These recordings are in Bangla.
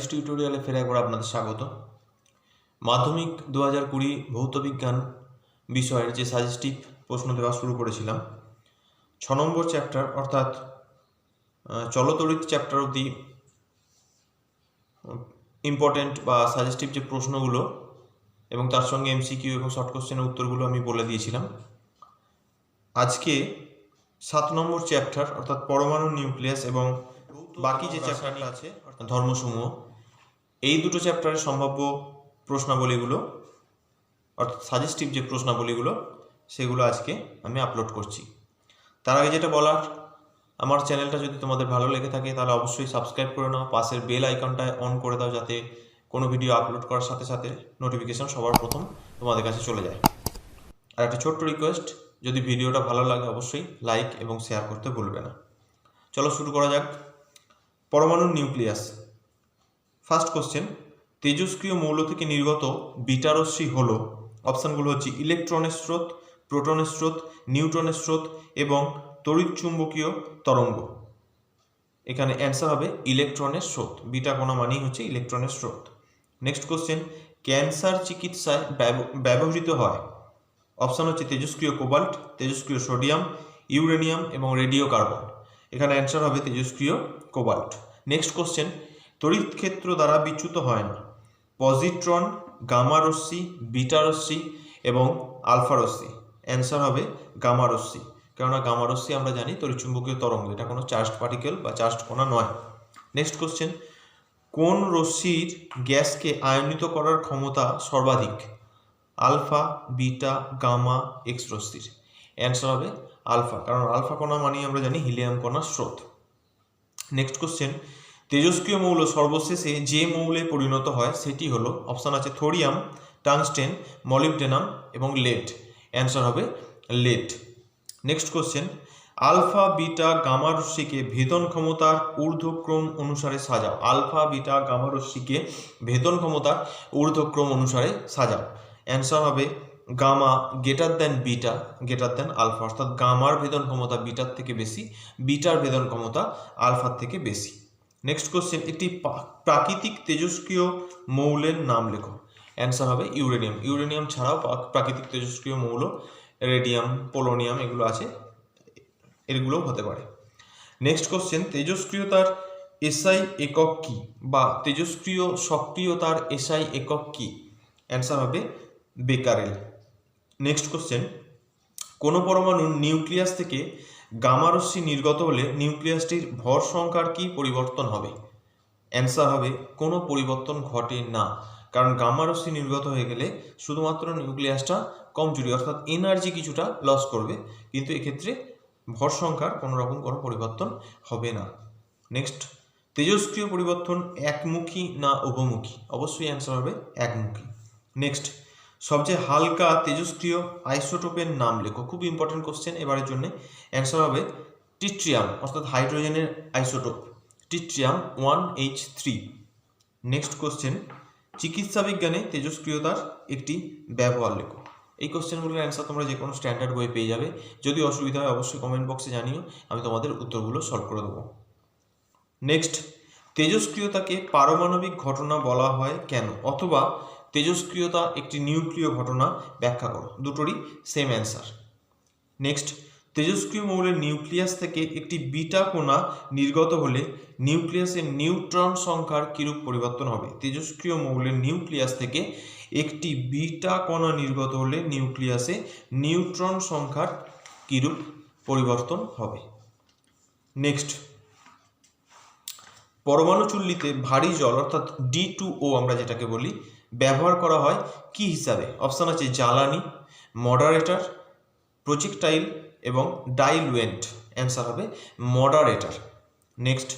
সাজেস্ট টিউটোরিয়ালে ফের একবার আপনাদের স্বাগত। মাধ্যমিক দু হাজার কুড়ি ভৌতবিজ্ঞান বিষয়ের যে সাজেস্টিভ প্রশ্ন দেওয়া শুরু করেছিলাম, ছ নম্বর চ্যাপ্টার অর্থাৎ চলতরিত চ্যাপ্টার অবধি ইম্পর্টেন্ট বা সাজেস্টিভ যে প্রশ্নগুলো এবং তার সঙ্গে এমসিকিউ এবং শর্ট কোশ্চেনের উত্তরগুলো আমি বলে দিয়েছিলাম। আজকে সাত নম্বর চ্যাপ্টার অর্থাৎ পরমাণু নিউক্লিয়াস এবং বাকি যে চ্যাপ্টারটা আছে, ধর্মসমূহ এই দুটো চ্যাপ্টারের সম্ভাব্য প্রশ্নাবলীগুলো, অর্থাৎ সাজেস্টিভ যে প্রশ্নাবলীগুলো, সেগুলো আজকে আমি আপলোড করছি। তার আগে যেটা বলার, আমার চ্যানেলটা যদি তোমাদের ভালো লেগে থাকে, তাহলে অবশ্যই সাবস্ক্রাইব করে নাও। পাশের বেল আইকনটায় অন করে দাও যাতে কোনো ভিডিও আপলোড করার সাথে সাথে নোটিফিকেশন সবার প্রথম তোমাদের কাছে চলে যায়। আর একটা ছোট্ট রিকোয়েস্ট যদি ভিডিওটা ভালো লাগে, অবশ্যই লাইক এবং শেয়ার করতে ভুলবে না। চলো শুরু করা যাক। পরমাণুর নিউক্লিয়াস ফার্স্ট কোশ্চেন তেজস্ক্রিয় মৌল থেকে নির্গত বিটারশ্মি হল। অপশানগুলো হচ্ছে ইলেকট্রনের স্রোত, প্রোটনের স্রোত নিউট্রনের স্রোত এবং তড়িৎ চুম্বকীয় তরঙ্গ। এখানে অ্যান্সার হবে ইলেকট্রনের স্রোত। বিটা কোনা মানেই হচ্ছে ইলেকট্রনের স্রোত। নেক্সট কোশ্চেন ক্যান্সার চিকিৎসায় ব্যব- ব্যবহৃত হয়। অপশান হচ্ছে তেজস্ক্রিয় কোবাল্ট, তেজস্ক্রিয় সোডিয়াম, ইউরেনিয়াম এবং রেডিও কার্বন এখানে অ্যান্সার হবে তেজস্ক্রিয় কোবাল্ট। নেক্সট কোশ্চেন তড়িৎ ক্ষেত্র দ্বারা বিচ্যুত হয় না। পজিট্রন, গামা রশ্মি, বিটা রশ্মি এবং আলফা রশ্মি। অ্যান্সার হবে গামা রশ্মি। কেননা গামা রশ্মি আমরা জানি তড়িৎচুম্বকীয় তরঙ্গ। এটা কোনো চার্জড পার্টিকেল বা চার্জড কণা নয়। নেক্সট কোশ্চেন কোন রশ্মির গ্যাসকে আয়নিত করার ক্ষমতা সর্বাধিক? আলফা, বিটা, গামা এক্স রশ্মির। অ্যান্সার হবে আলফা। কারণ আলফা কণা মানেই আমরা জানি হিলিয়াম কণার স্রোত। নেক্সট কোশ্চেন তেজস্ক্রিয় মৌল সর্বশেষে যে মৌলে পরিণত হয় সেটি হলো অপশান আছে থোরিয়াম, টাংস্টেন, মলিবডেনাম এবং লেড। অ্যান্সার হবে lead. Next question, alpha, beta, gamma রশ্মিকে ভেদন ক্ষমতার ঊর্ধ্বক্রম অনুসারে সাজাও। আলফা, বিটা, গামা রশ্মিকে ভেদন ক্ষমতার ঊর্ধ্বক্রম অনুসারে সাজাও। অ্যান্সার হবে gamma greater than beta greater than alpha. অর্থাৎ গামার ভেদন ক্ষমতা বিটার থেকে বেশি, বিটার ভেদন ক্ষমতা আলফার থেকে বেশি। নেক্সট কোশ্চেন একটি প্রাকৃতিক তেজস্ক্রিয় মৌলের নাম লেখো। অ্যান্সার হবে ইউরেনিয়াম। ইউরেনিয়াম ছাড়াও প্রাকৃতিক তেজস্ক্রিয় মৌল, রেডিয়াম, পোলোনিয়াম এগুলো আছে এগুলোও হতে পারে। নেক্সট কোশ্চেন তেজস্ক্রিয়তার এসআই একক কি বা তেজস্ক্রিয় সক্রিয়তার এসআই একক কি? অ্যান্সার হবে বেকারেল। নেক্সট কোশ্চেন কোনো পরমাণুর নিউক্লিয়াস থেকে গামারশ্মি নির্গত হলে নিউক্লিয়াসটির ভর সংখ্যার কি পরিবর্তন হবে? অ্যান্সার হবে, কোনো পরিবর্তন ঘটে না। কারণ গামারশ্মি নির্গত হয়ে গেলে শুধুমাত্র নিউক্লিয়াসটা কমজোরি অর্থাৎ এনার্জি কিছুটা লস করবে। কিন্তু এক্ষেত্রে ভর সংখ্যার কোনো রকম কোনো পরিবর্তন হবে না। নেক্সট তেজস্ক্রিয় পরিবর্তন একমুখী না উভমুখী অবশ্যই অ্যান্সার হবে একমুখী। নেক্সট সবচেয়ে হালকা, তেজস্ক্রিয় আইসোটোপের নাম লেখো। খুব ইম্পর্টেন্ট কোশ্চেন এবারের জন্য। অ্যান্সার হবে টিট্রিয়াম, অর্থাৎ হাইড্রোজেনের isotope. Tritium one H three next question চিকিৎসা বিজ্ঞানে তেজস্ক্রিয়তার একটি ব্যবহার লেখো। এই কোশ্চেনগুলোর অ্যান্সার তোমরা যে কোনো স্ট্যান্ডার্ড বই পেয়ে যাবে। যদি অসুবিধা হয়, অবশ্যই কমেন্ট বক্সে জানিও। আমি তোমাদের উত্তরগুলো সলভ করে দেবো। নেক্সট তেজস্ক্রিয়তাকে পারমাণবিক ঘটনা বলা হয় কেন? অথবা তেজস্ক্রিয়তা একটি নিউক্লিয় ঘটনা ব্যাখ্যা করো। দুটোরই সেম অ্যান্সার নেক্সট তেজস্ক্রিয় মৌলের নিউক্লিয়াস থেকে একটি বিটা কণা নির্গত হলে নিউক্লিয়াসের নিউট্রন সংখ্যার কিরূপ পরিবর্তন হবে? তেজস্ক্রিয় মৌলের নিউক্লিয়াস থেকে একটি বিটা কণা নির্গত হলে নিউক্লিয়াসে নিউট্রন সংখ্যার কিরূপ পরিবর্তন হবে? নেক্সট পরমাণু চুল্লিতে ভারী জল, অর্থাৎ ডি টু ও আমরা যেটাকে বলি ব্যবহার করা হয় কি হিসাবে? অপশান আছে জ্বালানি মডারেটর প্রজেক্টাইল এবং ডাইলুয়েন্ট অ্যান্সার হবে মডারেটর নেক্সট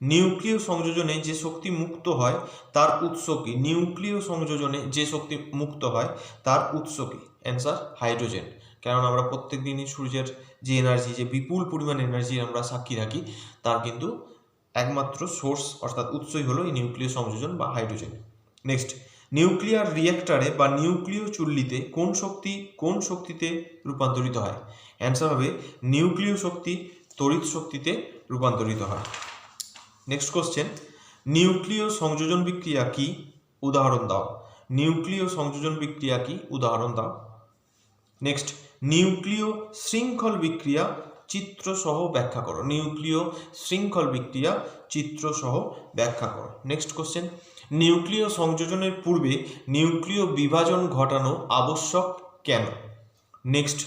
নিউক্লিয় সংযোজনে যে শক্তি মুক্ত হয়, তার উৎস কি? নিউক্লিয় সংযোজনে যে শক্তি মুক্ত হয়, তার উৎস কি? অ্যান্সার হাইড্রোজেন কারণ আমরা প্রত্যেক দিনই সূর্যের যে এনার্জি যে বিপুল পরিমাণ এনার্জি আমরা সাক্ষী রাখি তার কিন্তু একমাত্র সোর্স অর্থাৎ উৎসই হলো এই নিউক্লিয় সংযোজন বা হাইড্রোজেন নেক্সট নিউক্লিয়ার রিয়েক্টারে বা নিউক্লিয় চুল্লিতে কোন শক্তি কোন শক্তিতে রূপান্তরিত হয়? অ্যান্সার হবে, নিউক্লিয় শক্তি তড়িৎ শক্তিতে রূপান্তরিত হয়। নেক্সট কোশ্চেন নিউক্লিয় সংযোজন বিক্রিয়া কি? উদাহরণ দাও। নিউক্লিয় সংযোজন বিক্রিয়া কি? উদাহরণ দাও। নেক্সট নিউক্লিয় শৃঙ্খল বিক্রিয়া চিত্র সহ ব্যাখ্যা করো। নিউক্লিয় শৃঙ্খল বিক্রিয়া চিত্র সহ ব্যাখ্যা করো। নেক্সট কোশ্চেন নিউক্লিয় সংযোজনের পূর্বে নিউক্লিয় বিভাজন ঘটানো আবশ্যক কেন? নেক্সট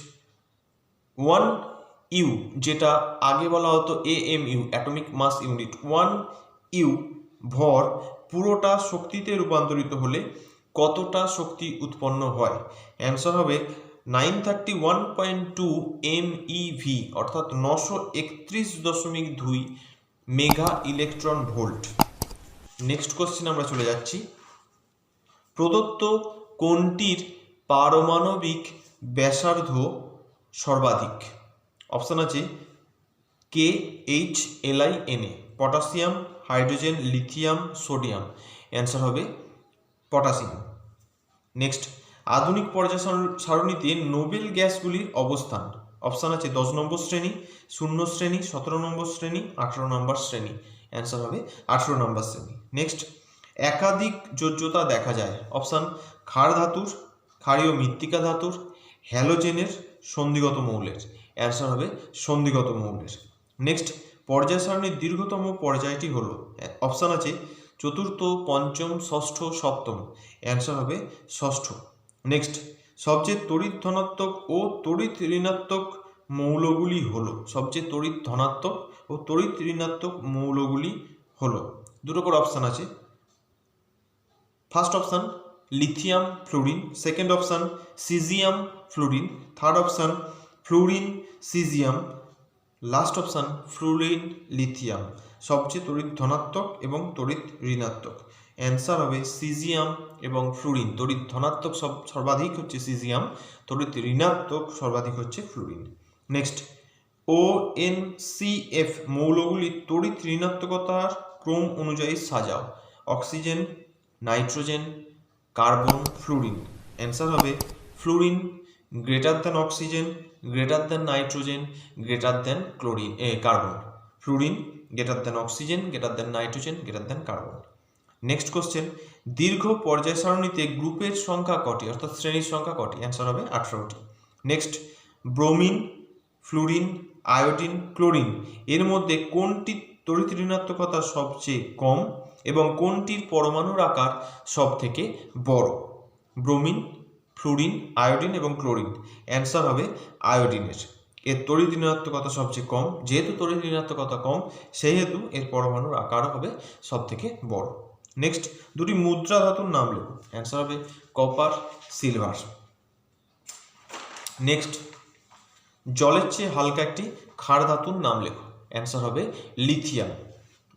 ওয়ান ইউ যেটা আগে বলা হতো A M U atomic mass unit one U ভর পুরোটা শক্তিতে রূপান্তরিত হলে কতটা শক্তি উৎপন্ন হয়? অ্যান্সার হবে nine thirty one point two M E V অর্থাৎ নশো একত্রিশ দশমিক দুই mega electron volt. Next question আমরা চলে যাচ্ছি। প্রদত্ত কোনটির পারমাণবিক ব্যাসার্ধ সর্বাধিক? অপশান আছে K H L I N A potassium hydrogen lithium sodium answer হবে পটাশিয়াম নেক্সট আধুনিক পর্যায় সার- সারণীতে নোবেল গ্যাসগুলির অবস্থান। অপশান আছে দশ নম্বর শ্রেণি, শূন্য শ্রেণি, সতেরো নম্বর শ্রেণি, আঠেরো নম্বর শ্রেণি। অ্যান্সার হবে আঠেরো নম্বর শ্রেণি। নেক্সট একাধিক যোজ্যতা দেখা যায়। অপশান ক্ষার ধাতুর, ক্ষারীয় মৃত্তিকা ধাতুর হ্যালোজেনের সন্ধিগত মৌলের। অ্যান্সার হবে সন্ধিগত মৌলের। নেক্সট পর্যায় সারণীর দীর্ঘতম পর্যায়টি হলো অপশান আছে চতুর্থ, পঞ্চম, ষষ্ঠ, সপ্তম। অ্যান্সার হবে ষষ্ঠ। নেক্সট সবচেয়ে তড়িৎ ধনাত্মক ও তড়িৎ ঋণাত্মক মৌলগুলি হলো, সবচেয়ে তড়িৎ ধনাত্মক ও তড়িৎ ঋণাত্মক মৌলগুলি হলো। দুটো করে অপশান আছে। First option lithium fluorine second option caesium fluorine third option fluorine caesium last option fluorine lithium সবচেয়ে তড়িৎ ধনাত্মক এবং তড়িৎ ঋণাত্মক। অ্যান্সার হবে সিজিয়াম এবং ফ্লুরিন তড়িৎ ধনাত্মক সব সর্বাধিক হচ্ছে সিজিয়াম তড়িৎ ঋণাত্মক সর্বাধিক হচ্ছে fluorine next O N C F তড়িৎ ঋণাত্মকতার ক্রম অনুযায়ী সাজাও। Oxygen, nitrogen, carbon, fluorine. Answer হবে fluorine, greater than oxygen, greater than nitrogen, greater than chlorine, a, carbon. Fluorine, greater than oxygen, greater than nitrogen, greater than carbon. Next question, দীর্ঘ পর্যায় সারণীতে গ্রুপের সংখ্যা কটি? অর্থাৎ শ্রেণির সংখ্যা কটি? অ্যান্সার হবে আঠারোটি। Next, bromine fluorine iodine chlorine এর মধ্যে কোনটি তড়িৎ ঋণাত্মকতা সবচেয়ে কম এবং কোনটির পরমাণুর আকার সব থেকে বড়? ব্রোমিন ফ্লুরিন আয়োডিন এবং ক্লোরিন অ্যান্সার হবে আয়োডিনের। এর তড়িৎ ঋণাত্মকতা সবচেয়ে কম। যেহেতু তড়িৎ ঋণাত্মকতা কম, সেহেতু এর পরমাণুর আকারও হবে সব থেকে বড়। নেক্সট, দুটি মুদ্রা ধাতুর নাম লেখো। অ্যান্সার হবে কপার, সিলভার। নেক্সট জলের চেয়ে হালকা একটি ক্ষার ধাতুর নাম লেখো। অ্যান্সার হবে lithium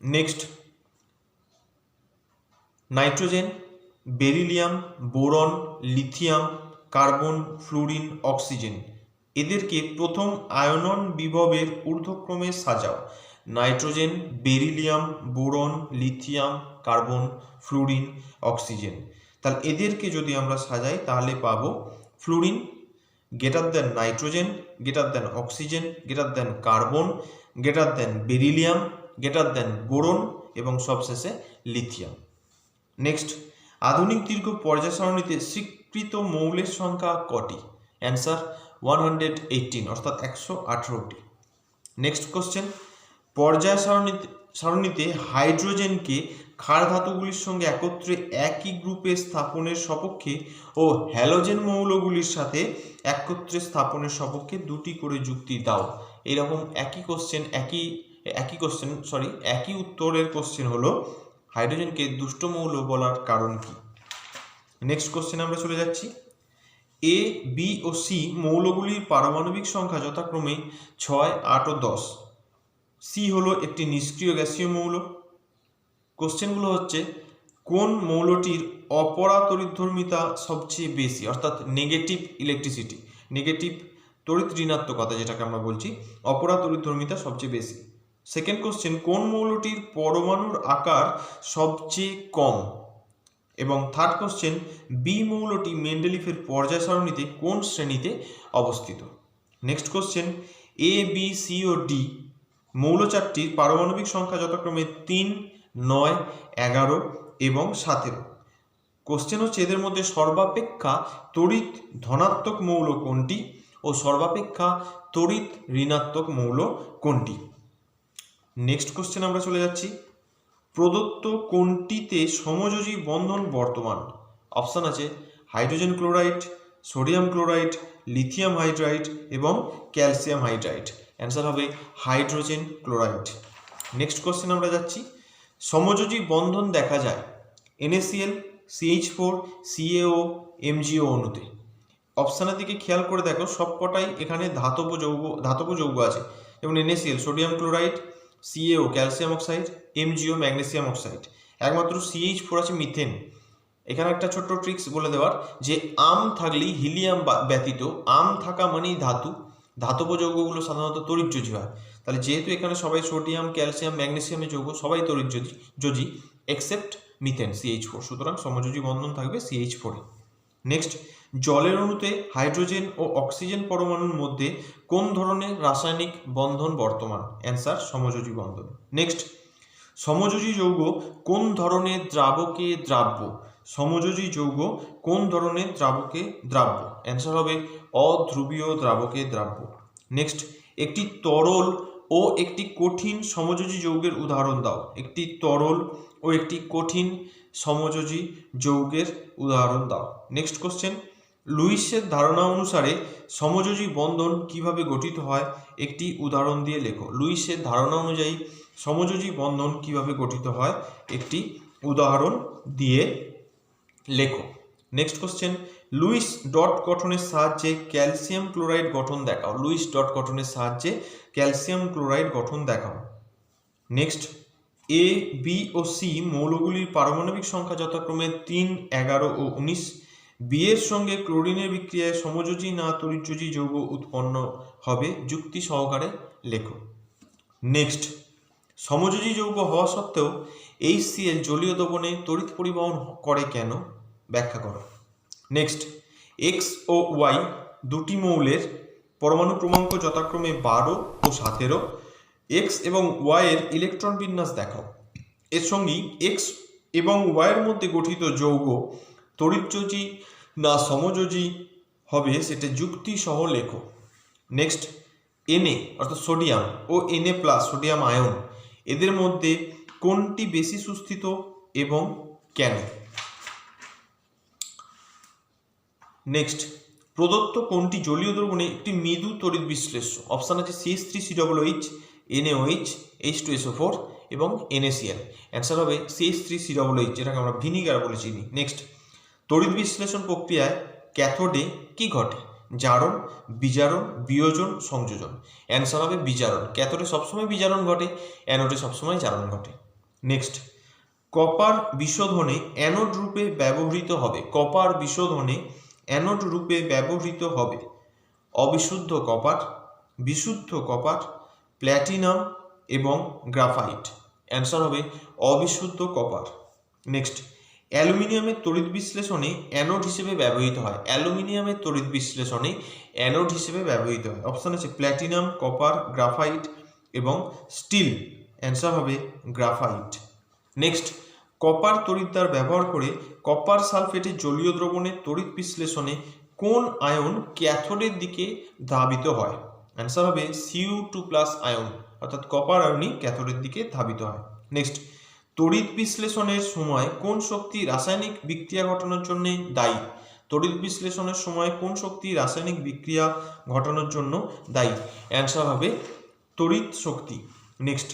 next nitrogen beryllium boron lithium carbon fluorine oxygen এদেরকে প্রথম আয়নন বিভবের ঊর্ধ্বক্রমে সাজাও। Nitrogen beryllium boron lithium carbon fluorine oxygen তাহলে এদেরকে যদি আমরা সাজাই, তাহলে পাবো fluorine greater than nitrogen greater than oxygen greater than carbon greater than beryllium greater than boron এবং সবশেষে লিথিয়াম নেক্সট আধুনিক দীর্ঘ পর্যায় সারণীতে স্বীকৃত মৌলের সংখ্যা কটি? অ্যান্সার ওয়ান হান্ড্রেড এইটিন অর্থাৎ একশো আঠেরোটি। নেক্সট কোশ্চেন পর্যায় সারণীতে সারণীতে হাইড্রোজেনকে ক্ষার ধাতুগুলির সঙ্গে একত্রে একই গ্রুপে স্থাপনের সপক্ষে ও হ্যালোজেন মৌলগুলির সাথে একত্রে স্থাপনের সপক্ষে দুটি করে যুক্তি দাও। এরকম একই কোশ্চেন একই একই কোশ্চেন সরি একই উত্তরের কোশ্চেন হলো, হাইড্রোজেনকে দুষ্ট মৌল বলার কারণ কি? নেক্সট কোশ্চেন আমরা চলে যাচ্ছি। এ বি ও সি মৌলগুলির পারমাণবিক সংখ্যা যথাক্রমে ছয়, আট ও দশ। সি হলো একটি নিষ্ক্রিয় গ্যাসীয় মৌল। কোশ্চেনগুলো হচ্ছে, কোন মৌলটির অপরাতরিধর্মিতা সবচেয়ে বেশি? অর্থাৎ নেগেটিভ ইলেকট্রিসিটি নেগেটিভ তড়িৎ ঋণাত্মকতা যেটাকে আমরা বলছি, অপরাতরিধর্মিতা সবচেয়ে বেশি। সেকেন্ড কোশ্চেন কোন মৌলটির পরমাণুর আকার সবচেয়ে কম? এবং থার্ড কোশ্চেন বি মৌলটি মেন্ডেলিফের পর্যায় সারণীতে কোন শ্রেণীতে অবস্থিত? Next question A B C O D মৌল চারটির পারমাণবিক সংখ্যা যথাক্রমে তিন নয়, এগারো এবং সতেরো। কোশ্চেন হচ্ছে এদের মধ্যে সর্বাপেক্ষা তড়িৎ ধনাত্মক মৌল কোনটি ও সর্বাপেক্ষা তড়িৎ ঋণাত্মক মৌল কোনটি? নেক্সট কোশ্চেন আমরা চলে যাচ্ছি। প্রদত্ত কোনটিতে সমযোজী বন্ধন বর্তমান? অপশান আছে hydrogen chloride, sodium chloride, lithium hydride এবং ক্যালসিয়াম হাইড্রাইড। অ্যান্সার হবে হাইড্রোজেন ক্লোরাইড। নেক্সট কোশ্চেন আমরা যাচ্ছি। সমযোজী বন্ধন দেখা যায় N A C L C H four C A O M G O অণুতে। অপশানের দিকে খেয়াল করে দেখো, সবকটাই এখানে ধাতব যৌগ ধাতব যৌগ আছে। যেমন NaCl, sodium chloride CaO calcium oxide MgO magnesium oxide. একমাত্র সিএইচ ফোর আছে মিথেন। এখানে একটা ছোট্ট ট্রিক্স বলে দেওয়ার, যে আম থাকলেই হিলিয়াম ব্যতীত, আম থাকা মানেই ধাতু। ধাতব যৌগগুলো সাধারণত তড়িৎযোজী হয়। তাহলে যেহেতু এখানে সবাই সোডিয়াম, ক্যালসিয়াম ম্যাগনেসিয়ামের যৌগ, সবাই তড়িৎযোজী যোজী এক্সেপ্ট মিথেন সিএইচ ফোর সুতরাং সমযোজী বন্ধন থাকবে সিএইচ ফোরে নেক্সট জলের অণুতে হাইড্রোজেন ও অক্সিজেন পরমাণুর মধ্যে কোন ধরনের রাসায়নিক বন্ধন বর্তমান? অ্যান্সার সমযোজী বন্ধন। নেক্সট সমযোজী যৌগ কোন ধরনের দ্রাবকে দ্রাব্য? সমযোজী যৌগ কোন ধরনের দ্রাবকে দ্রাব্য? অ্যান্সার হবে অধ্রুবীয় দ্রাবকে দ্রাব্য। নেক্সট একটি তরল ও একটি কঠিন সমযোজী যৌগের উদাহরণ দাও। একটি তরল ও একটি কঠিন সমযোজী যৌগের উদাহরণ দাও। নেক্সট কোশ্চেন লুইসের ধারণা অনুসারে সমযোজী বন্ধন কীভাবে গঠিত হয়? একটি উদাহরণ দিয়ে লেখো। লুইসের ধারণা অনুযায়ী সমযোজী বন্ধন কীভাবে গঠিত হয়? একটি উদাহরণ দিয়ে লেখো। নেক্সট কোশ্চেন লুইস ডট গঠনের সাহায্যে ক্যালসিয়াম ক্লোরাইড গঠন দেখাও। লুইস ডট গঠনের সাহায্যে ক্যালসিয়াম ক্লোরাইড গঠন দেখাও। নেক্সট, এ, বি ও সি মৌলগুলির পারমাণবিক সংখ্যা যথাক্রমে তিন, এগারো ও উনিশ। বি এর সঙ্গে ক্লোরিনের বিক্রিয়ায় সমযোজী না তড়িৎযোজী যৌগ উৎপন্ন হবে, যুক্তি সহকারে লেখো। নেক্সট, সমযোজী যৌগ হওয়া সত্ত্বেও এইচ সিএল জলীয় দ্রবণে তড়িৎ পরিবহন করে কেন? ব্যাখ্যা করো। নেক্সট এক্স ও ওয়াই দুটি মৌলের পরমাণু ক্রমাঙ্ক যথাক্রমে বারো ও সতেরো। এক্স এবং ওয়াইয়ের ইলেকট্রন বিন্যাস দেখাও এর সঙ্গেই এক্স এবং ওয়াইয়ের মধ্যে গঠিত যৌগ তড়িৎযোজী না সমযোজী হবে সেটা যুক্তি সহ লেখো। নেক্সট এনএ অর্থাৎ সোডিয়াম ও এনএ প্লাস সোডিয়াম আয়ন এদের মধ্যে কোনটি বেশি সুস্থিত এবং কেন? নেক্সট প্রদত্ত কোনটি জলীয় দ্রবণে একটি মৃদু তড়িৎ বিশ্লেষ্য? অপশান আছে CS three C double H NaOH H two SO four এবং এনএসিএল অ্যান্সার হবে CS three C double H যেটাকে আমরা ভিনিগার বলে চিনি। নেক্সট তড়িৎ বিশ্লেষণ প্রক্রিয়ায় ক্যাথোডে কি ঘটে? জারণ, বিজারণ, বিয়োজন, সংযোজন। অ্যান্সার হবে বিজারণ। ক্যাথোডে সবসময় বিজারণ ঘটে, অ্যানোডে সবসময় জারণ ঘটে। নেক্সট কপার বিশোধনে অ্যানোড রূপে ব্যবহৃত হবে। কপার বিশোধনে অ্যানোড রূপে ব্যবহৃত হবে। অবিশুদ্ধ কপার, বিশুদ্ধ কপার, প্ল্যাটিনাম এবং গ্রাফাইট। অ্যান্সার হবে অবিশুদ্ধ কপার। নেক্সট অ্যালুমিনিয়ামের তড়িৎ বিশ্লেষণে অ্যানোড হিসেবে ব্যবহৃত হয়। অ্যালুমিনিয়ামের তড়িৎ বিশ্লেষণে অ্যানোড হিসেবে ব্যবহৃত হয়। অপশান আছে প্ল্যাটিনাম, কপার, গ্রাফাইট এবং স্টিল। অ্যান্সার হবে গ্রাফাইট। নেক্সট কপার তড়িৎদ্বার ব্যবহার করে কপার সালফেটের জলীয় দ্রবণের তড়িৎ বিশ্লেষণে কোন আয়ন ক্যাথোডের দিকে ধাবিত হয়? অ্যান্সার হবে সিউ টু প্লাস আয়ন অর্থাৎ কপার আয়নই ক্যাথোডের দিকে ধাবিত হয়। নেক্সট তড়িৎ বিশ্লেষণের সময় কোন শক্তি রাসায়নিক বিক্রিয়া ঘটানোর জন্য দায়ী? তড়িৎ বিশ্লেষণের সময় কোন শক্তি রাসায়নিক বিক্রিয়া ঘটানোর জন্য দায়ী? অ্যান্সার হবে তড়িৎ শক্তি। নেক্সট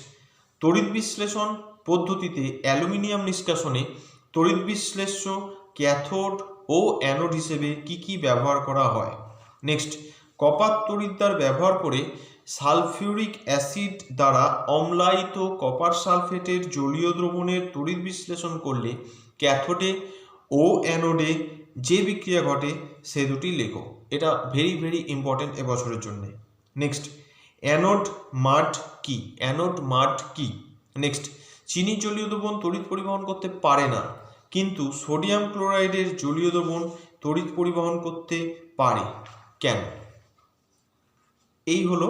তড়িৎ বিশ্লেষণ পদ্ধতিতে অ্যালুমিনিয়াম নিষ্কাশনে তড়িৎ বিশ্লেষ্য, ক্যাথোড ও অ্যানোড হিসেবে কি কি ব্যবহার করা হয়? নেক্সট কপার তড়িৎদ্বার ব্যবহার করে সালফিউরিক অ্যাসিড দ্বারা অম্লায়িত কপার সালফেটের জলীয় দ্রবণের তড়িৎ বিশ্লেষণ করলে ক্যাথোডে ও অ্যানোডে যে বিক্রিয়া ঘটে সে দুটি লেখো। এটা ভেরি ভেরি ইম্পর্টেন্ট এবছরের জন্য। নেক্সট, অ্যানোড মাড কি? অ্যানোড মাড কি? নেক্সট চিনি জলীয় দ্রবণ তড়িৎ পরিবহন করতে পারে না, কিন্তু সোডিয়াম ক্লোরাইডের জলীয় দ্রবণ তড়িৎ পরিবহন করতে পারে। কেন? এই হলো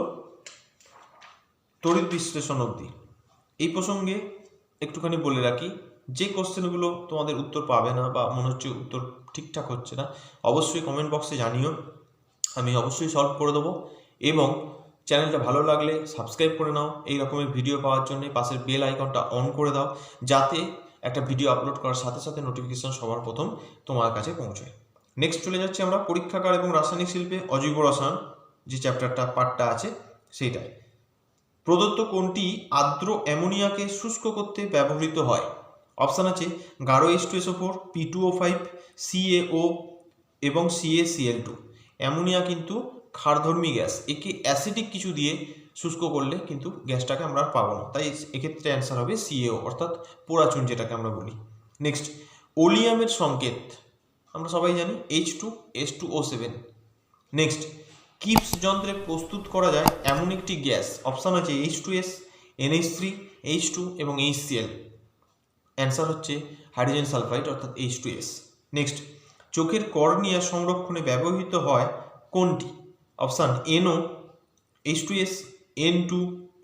তড়িৎ বিশ্লেষণ অবধি। এই প্রসঙ্গে একটুখানি বলে রাখি, যে কোশ্চেনগুলো তোমাদের উত্তর পাবে না বা মনে হচ্ছে উত্তর ঠিকঠাক হচ্ছে না, অবশ্যই কমেন্ট বক্সে জানিও। আমি অবশ্যই সলভ করে দেবো এবং চ্যানেলটা ভালো লাগলে সাবস্ক্রাইব করে নাও। এই রকমের ভিডিও পাওয়ার জন্য পাশের বেল আইকনটা অন করে দাও, যাতে একটা ভিডিও আপলোড করার সাথে সাথে নোটিফিকেশন সবার প্রথম তোমার কাছে পৌঁছায়। নেক্সট চলে যাচ্ছি আমরা পরীক্ষাগার এবং রাসায়নিক শিল্পে অজৈব রসায়ন যে চ্যাপ্টারটা পার্টটা আছে সেইটাই প্রদত্ত কোনটি আর্দ্র অ্যামোনিয়াকে শুষ্ক করতে ব্যবহৃত হয়? অপশান আছে গাঢ় H two S O four P two O five C A O এবং C A C L two ammonia কিন্তু ক্ষারধর্মী গ্যাস। একে অ্যাসিডিক কিছু দিয়ে শুষ্ক করলে কিন্তু গ্যাসটাকে আমরা আর পাবো না। তাই এক্ষেত্রে অ্যান্সার হবে সিএও, অর্থাৎ পোড়াচুন যেটাকে আমরা বলি। নেক্সট, ওলিয়ামের সংকেত। আমরা সবাই জানি H two, S two O seven. Next, Kipp's যন্ত্রে প্রস্তুত করা যায় এমন একটি গ্যাস। অপশান আছে H two S NH three, H two এবং এইচ সিএল অ্যান্সার হচ্ছে হাইড্রোজেন সালফাইড, অর্থাৎ এইচ টু এস। নেক্সট, চোখের কর্নিয়া সংরক্ষণে ব্যবহৃত হয় কোনটি? Option NO H two S N two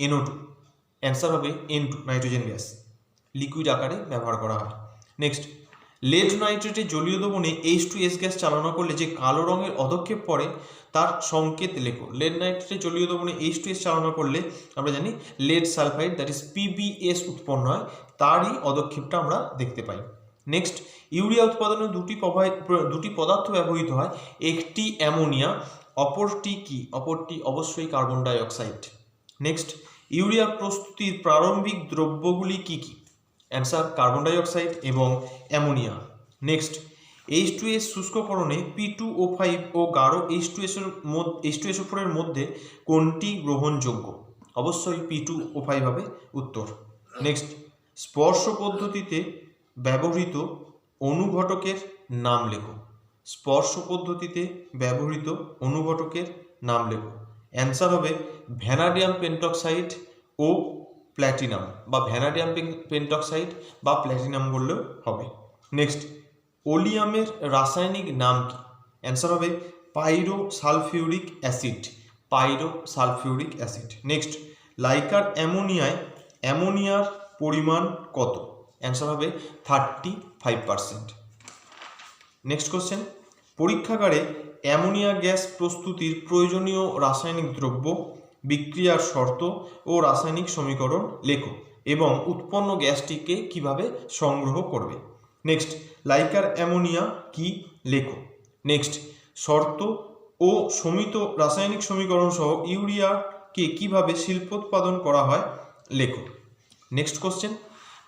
NO two answer হবে N two nitrogen gas liquid আকারে ব্যবহার করা হয়। নেক্সট লেড নাইট্রেটে জলীয় দ্রবণে এইচ টু এস গ্যাস চালনা করলে যে কালো রঙের অধক্ষেপ পড়ে, তার সংকেত লেখো। লেড নাইট্রেটে জলীয় দ্রবণে এইচ টু এস চালনা করলে আমরা জানি lead sulphide that is PbS উৎপন্ন হয়, তারই অধক্ষেপটা আমরা দেখতে পাই। নেক্সট ইউরিয়া উৎপাদনে দুটি দুটি পদার্থ ব্যবহৃত হয়, একটি অ্যামোনিয়া অপরটি কি? অপরটি অবশ্যই carbon dioxide next, urea প্রস্তুতির প্রারম্ভিক দ্রব্যগুলি কি কি? অ্যান্সার, কার্বন ডাইঅক্সাইড এবং ammonia. Next H two S শুষ্ককরণে P two O five ও গাঢ় এইচ টু এসের এইচ টু এস ফোরের মধ্যে কোনটি গ্রহণযোগ্য? অবশ্যই পি টু ও ফাইভ হবে উত্তর। নেক্সট, স্পর্শ পদ্ধতিতে ব্যবহৃত অনুঘটকের নাম লেখো। স্পর্শ পদ্ধতিতে ব্যবহৃত অনুঘটকের নাম লেখো। অ্যান্সার হবে ভ্যানাডিয়াম পেন্টক্সাইড ও প্ল্যাটিনাম বা ভ্যানাডিয়াম পেন্টক্সাইড বা প্ল্যাটিনাম বললেও হবে। নেক্সট ওলিয়ামের রাসায়নিক নাম কি? অ্যান্সার হবে pyro sulphuric acid. Pyro sulphuric acid. Next liquor অ্যামোনিয়ায় অ্যামোনিয়ার পরিমাণ কত? অ্যান্সার হবে thirty five percent. Next question পরীক্ষাগারে অ্যামোনিয়া গ্যাস প্রস্তুতির প্রয়োজনীয় রাসায়নিক দ্রব্য, বিক্রিয়ার শর্ত ও রাসায়নিক সমীকরণ লেখো এবং উৎপন্ন গ্যাসটিকে কীভাবে সংগ্রহ করবে। নেক্সট, লাইকার অ্যামোনিয়া কি লেখো? নেক্সট, শর্ত ও সমিত রাসায়নিক সমীকরণ সহ ইউরিয়াকে কীভাবে শিল্পোৎপাদন করা হয় লেখো। নেক্সট কোশ্চেন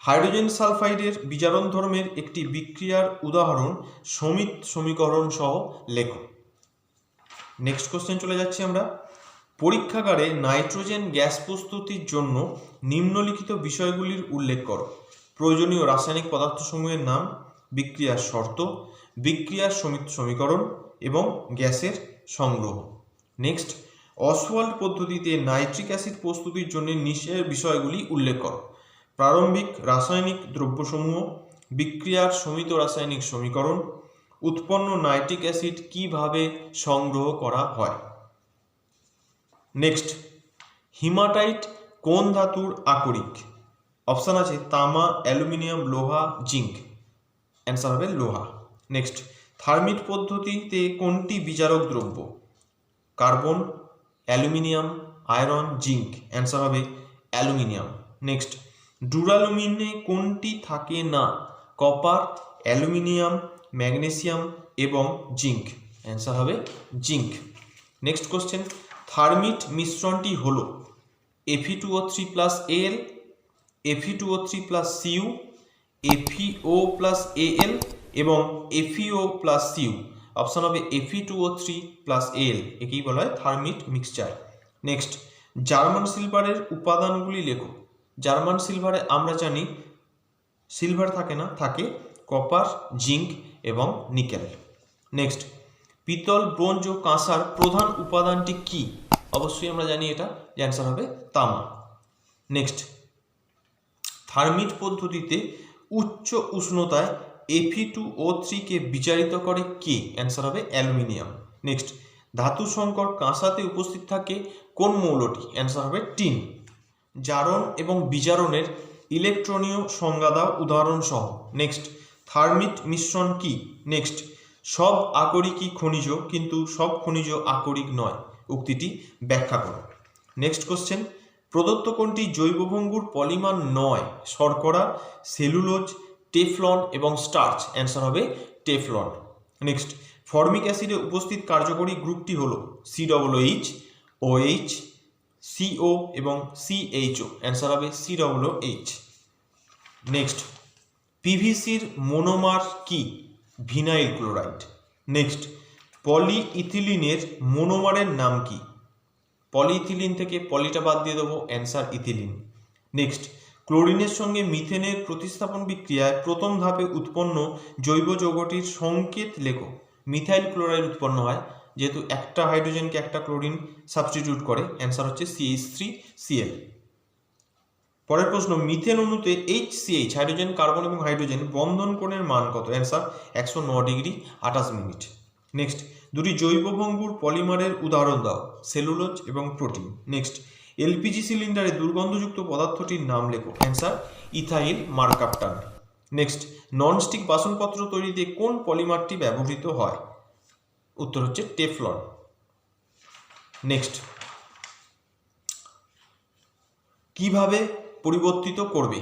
হাইড্রোজেন সালফাইডের বিজারণ ধর্মের একটি বিক্রিয়ার উদাহরণ সমিত সমীকরণ সহ লেখো। নেক্সট কোশ্চেন চলে যাচ্ছি আমরা। পরীক্ষাগারে নাইট্রোজেন গ্যাস প্রস্তুতির জন্য নিম্নলিখিত বিষয়গুলির উল্লেখ করো। প্রয়োজনীয় রাসায়নিক পদার্থসমূহের নাম, বিক্রিয়ার শর্ত, বিক্রিয়ার সমিত সমীকরণ এবং গ্যাসের সংগ্রহ। নেক্সট অসওয়াল্ড পদ্ধতিতে নাইট্রিক অ্যাসিড প্রস্তুতির জন্য নিচের বিষয়গুলি উল্লেখ করো। প্রারম্ভিক রাসায়নিক দ্রব্যসমূহ বিক্রিয়ার সমিত রাসায়নিক সমীকরণ, উৎপন্ন নাইট্রিক অ্যাসিড কীভাবে সংগ্রহ করা হয়? নেক্সট হিমাটাইট কোন ধাতুর আকরিক? অপশান আছে তামা, অ্যালুমিনিয়াম, লোহা, জিঙ্ক। অ্যান্সার হবে লোহা। নেক্সট থার্মিট পদ্ধতিতে কোনটি বিচারক দ্রব্য? Carbon aluminium iron zinc. Answer হবে অ্যালুমিনিয়াম। নেক্সট ডুরালুমিনে কোনটি থাকে না? কপার, অ্যালুমিনিয়াম, ম্যাগনেসিয়াম এবং জিঙ্ক। অ্যান্সার হবে জিঙ্ক। নেক্সট কোশ্চেন থার্মিট মিশ্রণটি হল Fe two O three plus Al Fe two O three plus Cu FeO plus A L এবং এফিও প্লাস সিউ অপশান হবে Fe two O three plus Al একেই বলা হয় থার্মিট মিক্সচার। নেক্সট জার্মান সিলভারের উপাদানগুলি লেখো। জার্মান সিলভারে আমরা জানি সিলভার থাকে না, থাকে কপার, জিঙ্ক এবং নিকেল। নেক্সট, পিতল, ব্রোঞ্জ ও কাঁসার প্রধান উপাদানটি কি? অবশ্যই আমরা জানি এটা, যে অ্যান্সার হবে তামা। নেক্সট, থার্মিট পদ্ধতিতে উচ্চ উষ্ণতায় এফি টু ও থ্রিকে বিচারিত করে কে? অ্যান্সার হবে অ্যালুমিনিয়াম। নেক্সট, ধাতু সংকর কাঁসাতে উপস্থিত থাকে কোন মৌলটি? অ্যান্সার হবে টিন। জারণ এবং বিজারণের ইলেকট্রনীয় সংজ্ঞা দাও উদাহরণ সহ নেক্সট, থার্মিট মিশ্রণ কি? নেক্সট, সব আকরিকই খনিজ, কিন্তু সব খনিজ আকরিক নয়। উক্তিটি ব্যাখ্যা করো। নেক্সট কোশ্চেন প্রদত্ত কোনটি জৈবভঙ্গুর পলিমার নয়? শর্করা, সেলুলোজ, টেফলন এবং স্টার্চ। অ্যান্সার হবে টেফলন। নেক্সট, ফর্মিক অ্যাসিডে উপস্থিত কার্যকরী গ্রুপটি হল C double H O H C O এবং সিএইচও অ্যান্সার হবে সি ডবল এইচ নেক্সট পিভিসির মোনোমার কি? ভিনাইল ক্লোরাইড নেক্সট পলিইথিলিনের মোনোমারের নাম কি? পলিইথিলিন থেকে পলিটা বাদ দিয়ে দেবো অ্যান্সার ইথিলিন নেক্সট ক্লোরিনের সঙ্গে মিথেনের প্রতিস্থাপন বিক্রিয়ায় প্রথম ধাপে উৎপন্ন জৈব যৌগটির সংকেত লেখো। মিথাইল ক্লোরাইড উৎপন্ন হয় যেহেতু একটা হাইড্রোজেনকে একটা ক্লোরিন সাবস্টিটিউট করে, অ্যান্সার হচ্ছে সিএইচ থ্রি সিএল পরের প্রশ্ন, মিথেন অণুতে এইচ সিএইচ হাইড্রোজেন, কার্বন এবং হাইড্রোজেন বন্ধন কোণের মান কত? অ্যান্সার, একশো ন ডিগ্রি, আঠাশ মিনিট। নেক্সট, দুটি জৈব ভঙ্গুর পলিমারের উদাহরণ দাও, সেলুলোজ এবং প্রোটিন। নেক্সট, এলপিজি সিলিন্ডারে দুর্গন্ধযুক্ত পদার্থটির নাম লেখো। Answer, ethyl mercaptan. Next, nonstick বাসনপত্র তৈরিতে কোন পলিমারটি ব্যবহৃত হয়? উত্তর হচ্ছে টেফলন। নেক্সট কীভাবে পরিবর্তিত করবে?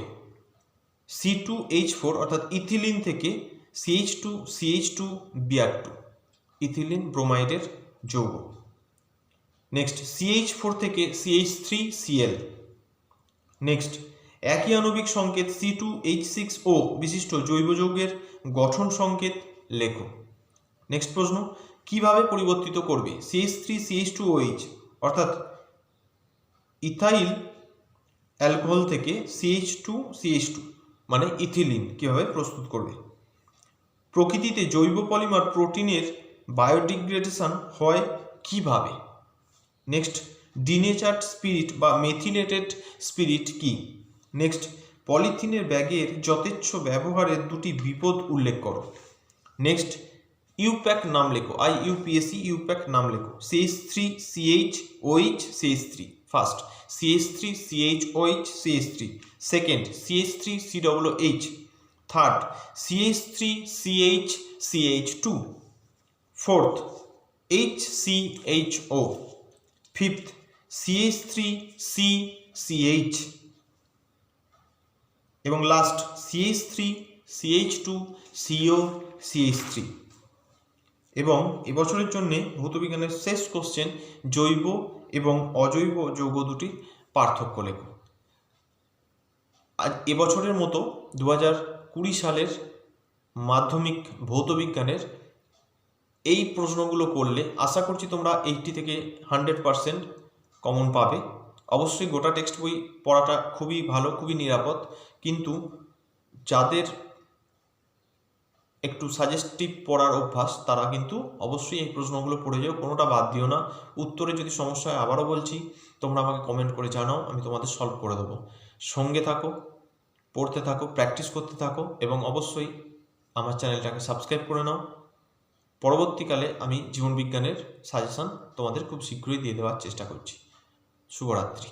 সি টু এইচ ফোর অর্থাৎ ইথিলিন থেকে CH two CH two Br two ethylene ব্রোমাইডের যৌগ। নেক্সট সিএইচ ফোর থেকে সিএইচ থ্রি সিএল নেক্সট একই আণবিক সংকেত C two H six O বিশিষ্ট জৈব যৌগের গঠন সংকেত লেখো। নেক্সট প্রশ্ন কীভাবে পরিবর্তিত করবে? CH three CH two OH অর্থাৎ ইথাইল অ্যালকোহল থেকে সিএইচ টু সিএইচ টু মানে ইথিলিন কীভাবে প্রস্তুত করবে? প্রকৃতিতে জৈব পলিমার প্রোটিনের বায়োডিগ্রেডেশন হয় কীভাবে? নেক্সট, ডিনেচার্ড স্পিরিট বা মেথিনেটেড স্পিরিট কি? নেক্সট, পলিথিনের ব্যাগের যথেচ্ছ ব্যবহারের দুটি বিপদ উল্লেখ করো। নেক্সট ইউপ্যাক নাম লেখো আই ইউপিএসসি ইউপ্যাক নাম লেখো CH three CH OH CH three first CH three CH OH CH three second CH three C W H third CH three CH CH two fourth H C H O fifth CH three C CH এবং last CH three CH two CO CH three এবং এবছরের জন্য ভৌতবিজ্ঞানের শেষ কোশ্চেন জৈব এবং অজৈব যৌগ দুটির পার্থক্য লেখ। আজ এবছরের মতো দু হাজার কুড়ি সালের মাধ্যমিক ভৌতবিজ্ঞানের এই প্রশ্নগুলো করলে আশা করছি তোমরা এইটটি থেকে হান্ড্রেড পারসেন্ট কমন পাবে। অবশ্যই গোটা টেক্সট বই পড়াটা খুবই ভালো, খুবই নিরাপদ। কিন্তু যাদের একটু সাজেস্টিভ পড়ার অভ্যাস, তারা কিন্তু অবশ্যই এই প্রশ্নগুলো পড়ে যাও, কোনোটা বাদ দিও না। উত্তরে যদি সমস্যা হয় আবারও বলছি, তোমরা আমাকে কমেন্ট করে জানাও, আমি তোমাদের সলভ করে দেবো। সঙ্গে থাকো, পড়তে থাকো প্র্যাকটিস করতে থাকো, এবং অবশ্যই আমার চ্যানেলটাকে সাবস্ক্রাইব করে নাও। পরবর্তীকালে আমি জীবনবিজ্ঞানের সাজেশন তোমাদের খুব শীঘ্রই দিয়ে দেওয়ার চেষ্টা করছি। শুভরাত্রি।